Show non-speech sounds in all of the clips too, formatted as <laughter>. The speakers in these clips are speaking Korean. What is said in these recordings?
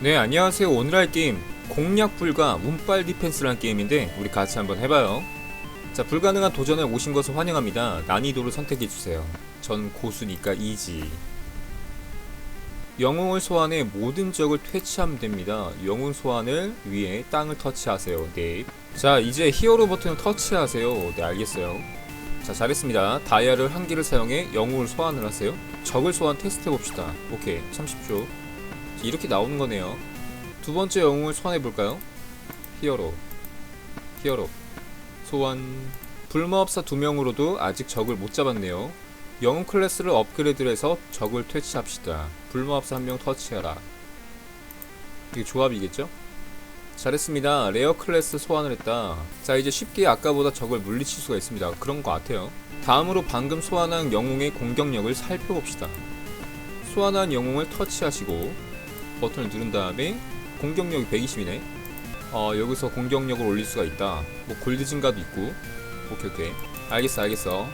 네 안녕하세요. 오늘 할 게임 공략 불가 운빨 디펜스라는 게임인데 우리 같이 한번 해봐요. 자 불가능한 도전에 오신 것을 환영합니다. 난이도를 선택해주세요. 전 고수니까 이지. 영웅을 소환해 모든 적을 퇴치하면 됩니다. 영웅 소환을 위해 땅을 터치하세요. 네자 이제 히어로 버튼을 터치하세요. 네 알겠어요. 자 잘했습니다. 다이아를 한 개를 사용해 영웅을 소환을 하세요. 적을 소환 테스트 해봅시다. 오케이 참 쉽죠 이렇게 나오는 거네요. 두 번째 영웅을 소환해 볼까요? 히어로, 히어로, 소환. 불마법사 두 명으로도 아직 적을 못 잡았네요. 영웅 클래스를 업그레이드를 해서 적을 퇴치합시다. 불마법사 한 명 터치해라. 이게 조합이겠죠? 잘했습니다. 레어 클래스 소환을 했다. 자 이제 쉽게 아까보다 적을 물리칠 수가 있습니다. 그런 것 같아요. 다음으로 방금 소환한 영웅의 공격력을 살펴봅시다. 소환한 영웅을 터치하시고 버튼을 누른 다음에 공격력이 120이네. 어, 여기서 공격력을 올릴 수가 있다. 뭐 골드 증가도 있고. 오케이 오케이. 알겠어 알겠어.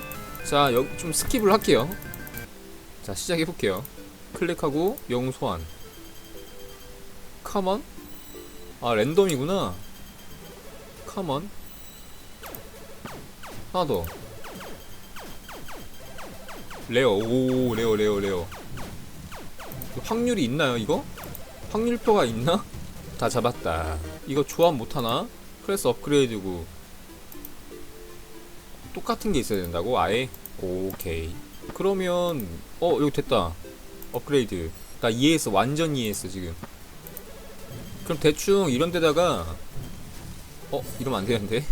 자, 여기 좀 스킵을 할게요. 자, 시작해 볼게요. 클릭하고 영웅 소환. 카먼? 아, 랜덤이구나. 카먼. 하나 더. 레어. 오, 레어 레어 레어. 확률이 있나요, 이거? 확률표가 있나? 다 잡았다. 이거 조합 못하나? 클래스 업그레이드고. 똑같은 게 있어야 된다고? 아예? 오케이. 그러면, 어, 여기 됐다. 업그레이드. 나 이해했어. 완전 이해했어, 지금. 그럼 대충 이런 데다가, 어, 이러면 안 되는데?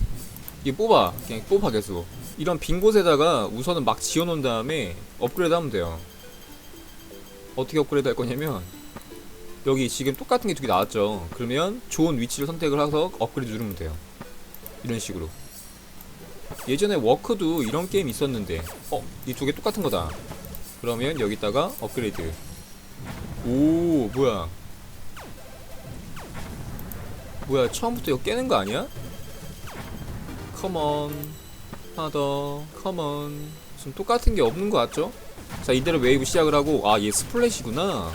이게 뽑아. 그냥 뽑아, 계속. 이런 빈 곳에다가 우선은 막 지어놓은 다음에 업그레이드 하면 돼요. 어떻게 업그레이드 할 거냐면, 여기 지금 똑같은 게 두 개 나왔죠. 그러면 좋은 위치를 선택을 해서 업그레이드 누르면 돼요. 이런 식으로. 예전에 워크도 이런 게임 있었는데 어? 이 두 개 똑같은 거다. 그러면 여기다가 업그레이드. 오 뭐야. 뭐야 처음부터 이거 깨는 거 아니야? 컴온 하나 더 컴온 지금 똑같은 게 없는 거 같죠? 자 이대로 웨이브 시작을 하고 아 얘 스플래시구나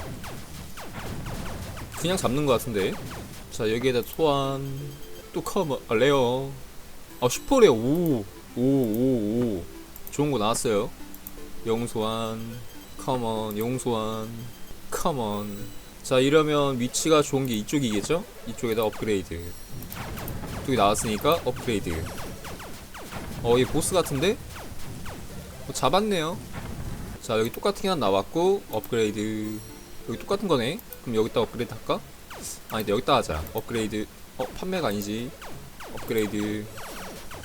그냥 잡는 것 같은데. 자 여기에다 소환 또 커버 아, 레어. 아 슈퍼레어. 오오오오. 좋은 거 나왔어요. 영웅 소환. 컴온 영웅 소환. 컴온 자 이러면 위치가 좋은 게 이쪽이겠죠? 이쪽에다 업그레이드. 이쪽이 나왔으니까 업그레이드. 어얘 보스 같은데? 뭐 잡았네요. 자 여기 똑같은 게 하나 나왔고 업그레이드 여기 똑같은 거네. 그럼 여기다 업그레이드 할까? 아니다 여기다 하자. 업그레이드. 어 판매가 아니지. 업그레이드.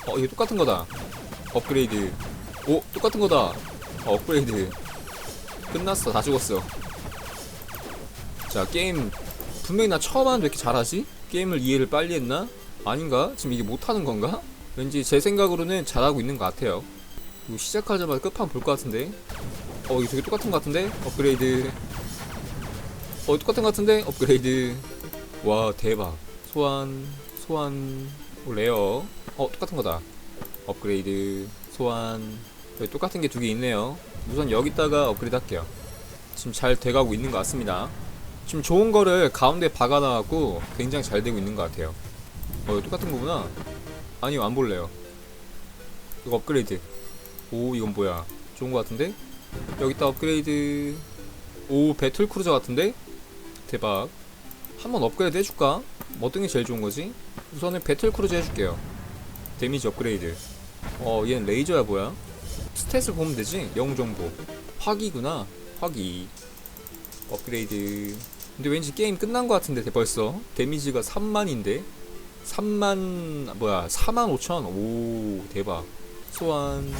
어 이거 똑같은 거다. 업그레이드. 오 똑같은 거다. 어, 업그레이드. 끝났어. 다 죽었어. 자 게임 분명히 나 처음 하는데 왜 이렇게 잘하지? 게임을 이해를 빨리 했나? 아닌가? 지금 이게 못하는 건가? 왠지 제 생각으로는 잘하고 있는 것 같아요. 시작하자마자 끝판 볼 것 같은데? 어 이거 되게 똑같은 것 같은데? 업그레이드 어 똑같은 것 같은데? 업그레이드. 와 대박. 소환 소환 오, 레어. 어 똑같은 거다. 업그레이드 소환. 여기 똑같은 게 두 개 있네요. 우선 여기다가 업그레이드 할게요. 지금 잘 돼가고 있는 것 같습니다. 지금 좋은 거를 가운데 박아놔갖고 굉장히 잘 되고 있는 것 같아요. 어 똑같은 거구나. 아니요 안 볼래요. 이거 업그레이드. 오 이건 뭐야? 좋은 거 같은데? 여기다 업그레이드. 오 배틀 크루저 같은데 대박. 한번 업그레이드 해줄까? 뭐 어떤 게 제일 좋은 거지? 우선은 배틀 크루즈 해줄게요. 데미지 업그레이드. 어 얘는 레이저야 뭐야? 스탯을 보면 되지? 영웅 정보 화기구나. 화기. 업그레이드. 근데 왠지 게임 끝난 것 같은데 벌써? 데미지가 3만인데? 3만 뭐야? 4만 5천? 오 대박. 소환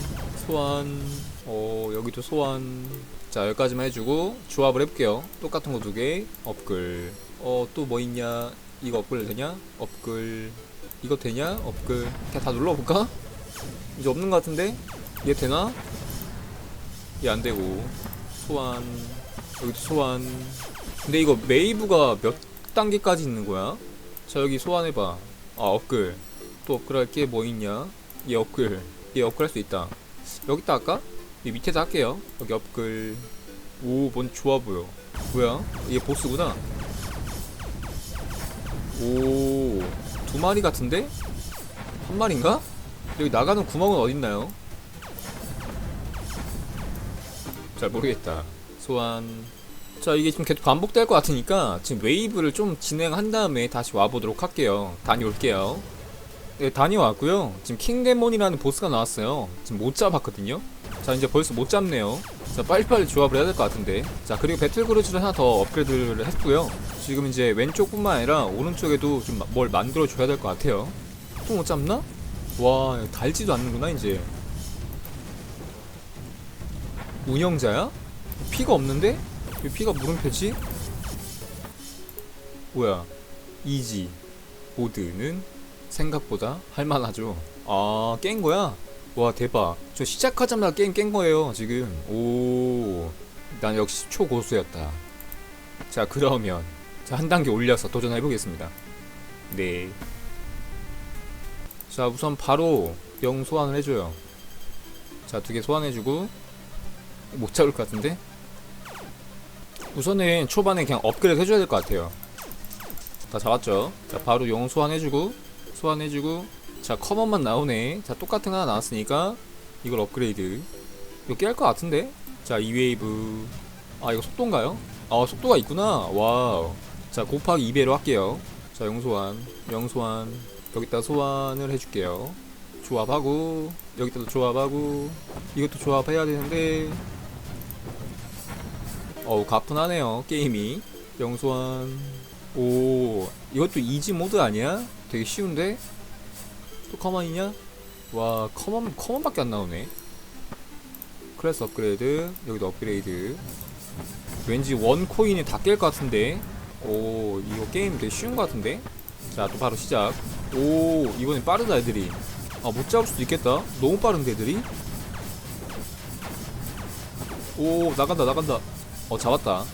소환. 어 여기도 소환 자 여기까지만 해주고 조합을 해볼게요. 똑같은 거 두 개. 업글. 어 또 뭐 있냐? 이거 업글 되냐? 업글. 이거 되냐? 업글. 그냥 다 눌러볼까? 이제 없는 것 같은데? 얘 되나? 얘 안되고. 소환. 여기도 소환. 근데 이거 메이브가 몇 단계까지 있는 거야? 자 여기 소환해봐. 아 업글. 또 업글 할 게 뭐 있냐? 얘 업글. 얘 업글 할 수 있다. 여기다 할까 이 밑에다 할게요. 여기 업글. 오, 뭔 좋아 보여. 뭐야? 얘 보스구나. 오, 두 마리 같은데? 한 마리인가? 여기 나가는 구멍은 어딨나요? 잘 모르겠다. 소환. 자, 이게 지금 계속 반복될 것 같으니까 지금 웨이브를 좀 진행한 다음에 다시 와보도록 할게요. 다녀올게요. 네, 다녀왔고요. 지금 킹데몬이라는 보스가 나왔어요. 지금 못 잡았거든요. 자, 이제 벌써 못 잡네요. 자, 빨리빨리 조합을 해야 될 것 같은데. 자, 그리고 배틀그루즈를 하나 더 업그레이드를 했고요. 지금 이제 왼쪽뿐만 아니라 오른쪽에도 좀 뭘 만들어 줘야 될 것 같아요. 또 못 잡나? 와, 달지도 않는구나, 이제. 운영자야? 피가 없는데? 왜 피가 물음표지? 뭐야? 이지 모드는 생각보다 할만하죠. 아, 깬 거야? 와, 대박. 저 시작하자마자 게임 깬 거예요, 지금. 오, 난 역시 초고수였다. 자, 그러면, 자, 한 단계 올려서 도전해 보겠습니다. 네. 자, 우선 바로 영 소환을 해줘요. 자, 두 개 소환해주고, 못 잡을 것 같은데? 우선은 초반에 그냥 업그레이드 해줘야 될 것 같아요. 다 잡았죠? 자, 바로 영 소환해주고, 소환해주고, 자, 커먼만 나오네. 자, 똑같은 거 하나 나왔으니까, 이걸 업그레이드. 이거 깨할 것 같은데? 자, 이 웨이브. 아, 이거 속도인가요? 아, 속도가 있구나. 와우. 자, 곱하기 2배로 할게요. 자, 영소환. 영소환. 여기다 소환을 해줄게요. 조합하고, 여기다도 조합하고, 이것도 조합해야 되는데, 어우 가뿐하네요 게임이 영소환 오 이것도 이지 모드 아니야? 되게 쉬운데? 또 커먼이냐? 와 커먼 커먼밖에 안 나오네. 클래스 업그레이드 여기도 업그레이드. 왠지 원 코인이 다 깰 것 같은데? 오 이거 게임 되게 쉬운 것 같은데? 자 또 바로 시작. 오 이번엔 빠르다 애들이. 아못 잡을 수도 있겠다. 너무 빠른데 애들이? 오 나간다 나간다. 어 잡았다.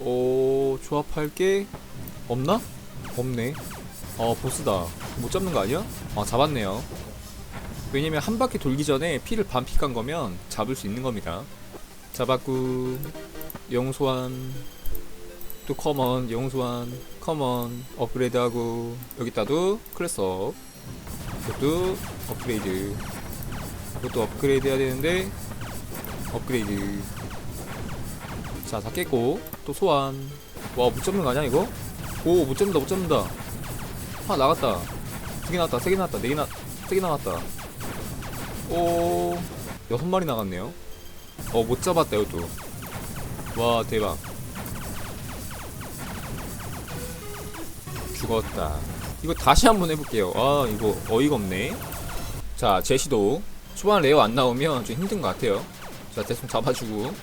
오 조합할 게 없나? 없네. 어 보스다 못 잡는 거 아니야? 아 잡았네요 왜냐면 한 바퀴 돌기 전에 피를 반피 간 거면 잡을 수 있는 겁니다 잡았고 영소환 또 커먼 영소환 커먼 업그레이드하고 여기다도 클래스업 이것도 업그레이드 이것도 업그레이드 해야 되는데 업그레이드 자, 다 깼고 또 소환. 와, 못 잡는 거 아니야 이거? 오, 못 잡는다, 못 잡는다. 하나 나갔다. 두 개 나왔다, 세 개 나왔다, 네 개 나, 세개 나왔다. 오, 여섯 마리 나갔네요. 어, 못 잡았다 이것도. 와, 대박. 죽었다. 이거 다시 한번 해볼게요. 아, 이거 어이가 없네. 자, 제시도 초반 레어 안 나오면 좀 힘든 것 같아요. 자, 대충 잡아주고.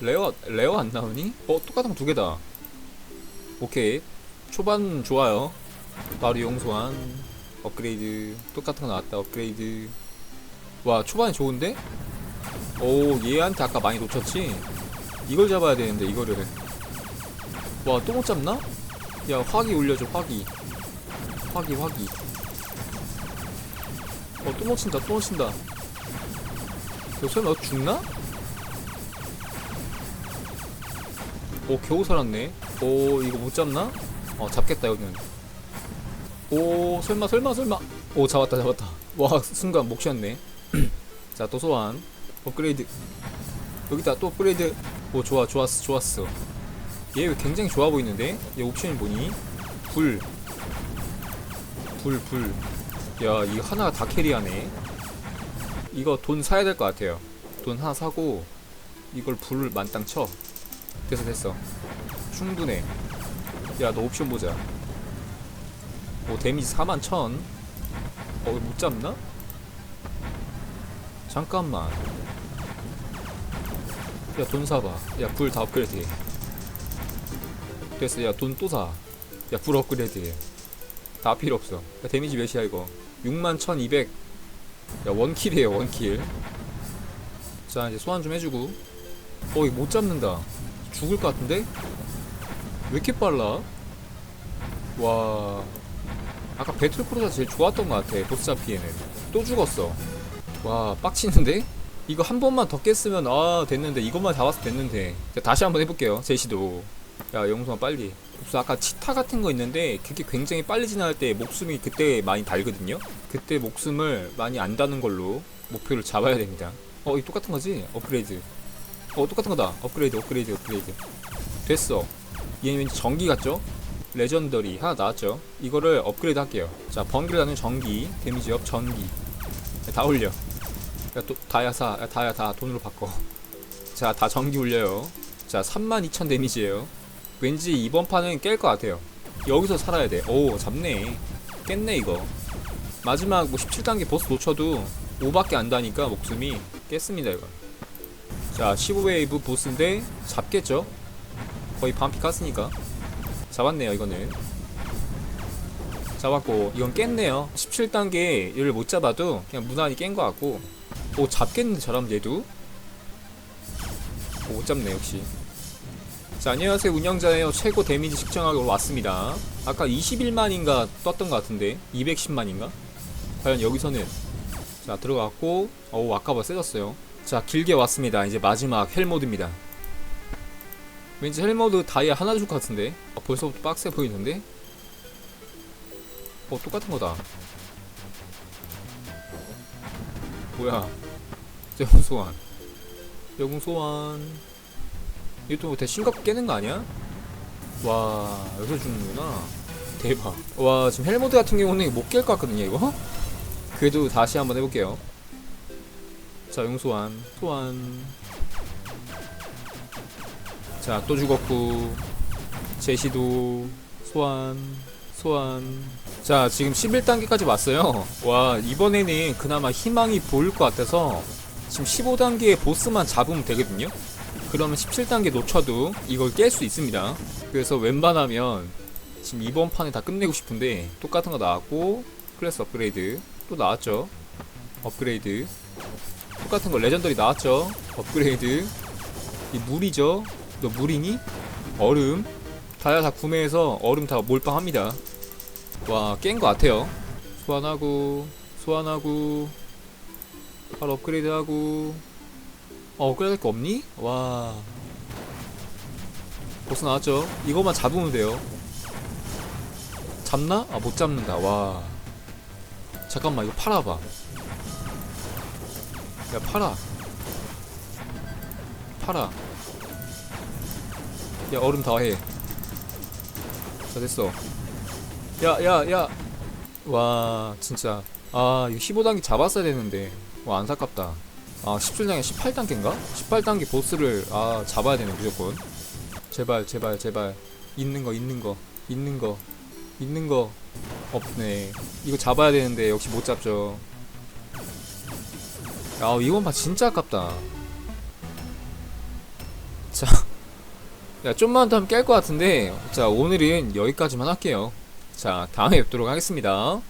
레어 레어 안 나오니? 어 똑같은 거두 개다. 오케이 초반 좋아요. 바로 용소환 업그레이드 똑같은 거 나왔다 업그레이드. 와 초반에 좋은데? 오 얘한테 아까 많이 놓쳤지? 이걸 잡아야 되는데 이거를. 와 또 못 잡나? 야 화기 올려줘 화기. 화기 화기. 어또 못 친다 또못 친다. 너 설마 너 죽나? 오 겨우 살았네 오 이거 못 잡나? 어 잡겠다 여기는 오 설마 설마 설마. 오 잡았다 잡았다. 와 순간 목 쉬었네. <clears throat> 자 또 소환. 업그레이드. 여기다 또 업그레이드. 오 좋아 좋았어 좋았어. 얘왜 굉장히 좋아 보이는데? 얘 옵션이 뭐니? 불. 불, 불. 야, 이거 하나가 다 캐리하네. 이거 돈 사야 될 것 같아요. 돈 하나 사고, 이걸 불을 만땅 쳐. 됐어 됐어. 충분해. 야 너 옵션 보자 오 데미지 4만 1000 어, 못 잡나? 잠깐만. 야 돈 사봐. 야 불 다 업그레이드. 해 됐어. 야 돈 또 사. 야 불 업그레이드. 해다 필요 없어. 야 데미지 몇이야 이거? 6만 1200 야 원킬이에요 원킬. 자 이제 소환 좀 해주고. 어 이거 못 잡는다. 죽을 것 같은데? 왜 이렇게 빨라? 와 아까 배틀크루가 제일 좋았던 것 같아 보스 잡기에는. 또 죽었어. 와 빡치는데? 이거 한 번만 더 깼으면 아 됐는데. 이것만 잡았으면 됐는데. 자, 다시 한번 해볼게요 제시도. 야 영수아 빨리. 무슨 아까 치타 같은 거 있는데 그게 굉장히 빨리 지나갈 때 목숨이 그때 많이 달거든요? 그때 목숨을 많이 안 다는 걸로 목표를 잡아야 됩니다. 어 이거 똑같은 거지? 업그레이드. 어 똑같은 거다. 업그레이드 업그레이드 업그레이드. 됐어. 얘는 왠지 전기 같죠? 레전더리 하나 나왔죠? 이거를 업그레이드 할게요. 자 번개를 하는 전기 데미지 업 전기. 야, 다 올려. 야, 또, 다야 사 야, 다야 다 돈으로 바꿔. 자 다 전기 올려요. 자 32,000 데미지에요. 왠지 이번 판은 깰 것 같아요. 여기서 살아야 돼오 잡네. 깼네 이거. 마지막 뭐 17단계 보스 놓쳐도 5밖에 안 다니까 목숨이 깼습니다 이거. 자 15웨이브 보스인데 잡겠죠? 거의 반피 깠으니까 잡았네요 이거는. 잡았고 이건 깼네요. 17단계를 못 잡아도 그냥 무난히 깬 것 같고. 오 잡겠는데 저럼 얘도? 오, 못 잡네 역시. 자 안녕하세요 운영자예요. 최고 데미지 측정하러 왔습니다. 아까 21만인가 떴던 것 같은데? 210만인가? 과연 여기서는? 자 들어갔고 어우 아까보다 세졌어요. 자 길게 왔습니다. 이제 마지막 헬모드입니다 왠지 헬모드 다이아 하나 줄 것 같은데? 어, 벌써부터 빡세 보이는데? 어 똑같은 거다. 뭐야? 영웅 소환. 영웅 소환. 이것도 대 심각 깨는 거 아니야? 와 여기서 죽는구나. 대박. 와 지금 헬모드 같은 경우는 못 깰 것 같거든요 이거? 그래도 다시 한번 해볼게요. 자 영웅 소환. 소환 자 또 죽었고. 제시도. 소환 소환. 자 지금 11단계까지 왔어요. 와 이번에는 그나마 희망이 보일 것 같아서 지금 15단계의 보스만 잡으면 되거든요. 그러면 17단계 놓쳐도 이걸 깰 수 있습니다. 그래서 웬만하면 지금 이번 판에 다 끝내고 싶은데 똑같은 거 나왔고 클래스 업그레이드 또 나왔죠. 업그레이드. 똑같은 거 레전더리 나왔죠. 업그레이드. 이 물이죠 너 물이니? 얼음. 다야 다 구매해서 얼음 다 몰빵합니다. 와 깬 거 같아요. 소환하고 소환하고 바로 업그레이드하고. 어 업그레이드 할 거 없니? 와. 보스 나왔죠? 이거만 잡으면 돼요. 잡나? 아 못 잡는다. 와. 잠깐만 이거 팔아봐. 야 팔아. 팔아 야 얼음 다해. 자 됐어. 야 야 야. 와 진짜. 아 이거 15단계 잡았어야 되는데. 와 안타깝다. 아 17단계 18단계인가? 18단계 보스를 아 잡아야 되네 무조건. 제발 제발 제발. 있는 거 있는 거 있는 거 있는 거 없네. 이거 잡아야 되는데 역시 못 잡죠. 아 이번 판 진짜 아깝다. 자 야, 좀만 더 하면 깰 것 같은데, 자, 오늘은 여기까지만 할게요. 자, 다음에 뵙도록 하겠습니다.